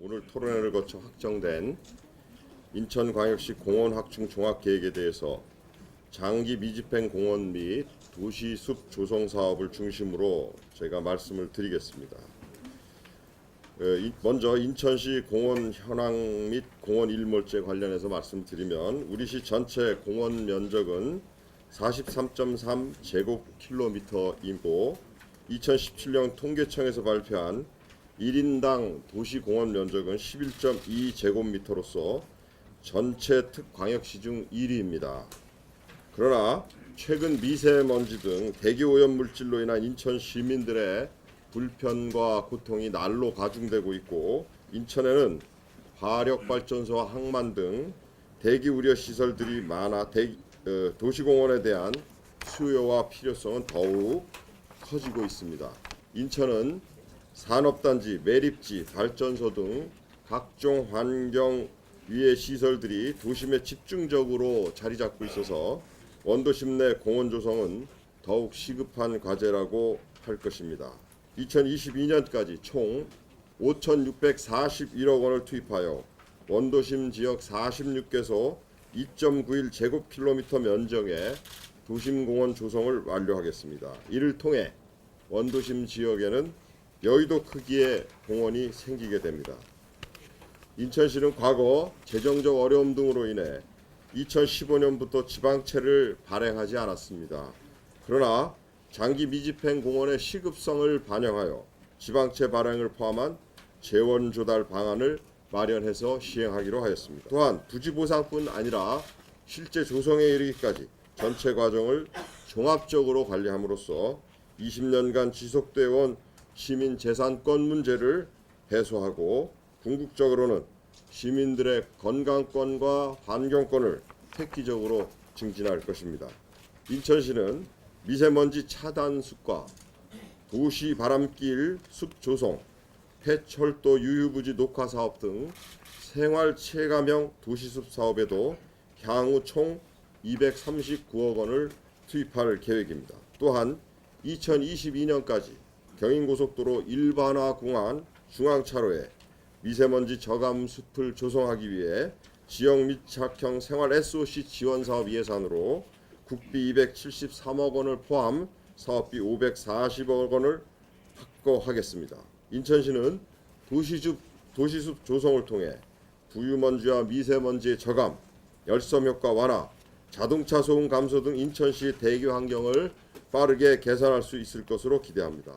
오늘 토론회를 거쳐 확정된 인천광역시 공원 확충 종합 계획에 대해서 장기 미집행 공원 및 도시 숲 조성 사업을 중심으로 제가 말씀을 드리겠습니다. 어, 이- 먼저 인천시 공원 현황 및 공원 일몰제 관련해서 말씀드리면 우리 시 전체 공원 면적은 43.3 제곱킬로미터이고 2017년 통계청에서 발표한 1인당 도시 공원 면적은 11.2 제곱미터로서 전체 특광역시 중 1위입니다. 그러나 최근 미세먼지 등 대기 오염 물질로 인한 인천 시민들의 불편과 고통이 날로 가중되고 있고 인천에는 화력 발전소와 항만 등 대기 우려 시설들이 많아 대기- 어, 도시공원에 대한 수요와 필요성은 더욱 커지고 있습니다. 인천은 산업단지, 매립지, 발전소 등 각종 환경 위해 시설들이 도심에 집중적으로 자리 잡고 있어서 원도심 내 공원 조성은 더욱 시급한 과제라고 할 것입니다. 2022년까지 총 5,641억 원을 투입하여 원도심 지역 46개소 2.91 제곱킬로미터 면적의 도심공원 조성을 완료하겠습니다. 이를 통해 원도심 지역에는 여의도 크기의 공원이 생기게 됩니다. 인천시는 과거 재정적 어려움 등으로 인해 2015년부터 지방채를 발행하지 않았습니다. 그러나 장기 미집행 공원의 시급성을 반영하여 지방채 발행을 포함한 재원 조달 방안을 마련해서 시행하기로 하였습니다. 또한 부지 보상뿐 아니라 실제 조성에 이르기까지 전체 과정을 종합적으로 관리함으로써 20년간 지속되어 온 시민 재산권 문제를 해소하고 궁극적으로는 시민들의 건강권과 환경권을 획기적으로 증진할 것입니다. 인천시는 미세먼지 차단 숲과 도시 바람길 숲 조성, 폐철도 유휴부지 녹화 사업 등 생활 체감형 도시숲 사업에도 향후 총 239억 원을 투입할 계획입니다. 또한 2022년까지 경인고속도로 일반화 공안 중앙차로에 미세먼지 저감 숲을 조성하기 위해 지역 밀착형 생활 SOC 지원 사업 예산으로 국비 273억 원을 포함 사업비 540억 원을 확보하겠습니다. 인천시는 도시숲 도시숲 조성을 통해 부유먼지와 미세먼지의 저감, 열섬 효과 완화, 자동차 소음 감소 등 인천시 대기 환경을 빠르게 개선할 수 있을 것으로 기대합니다.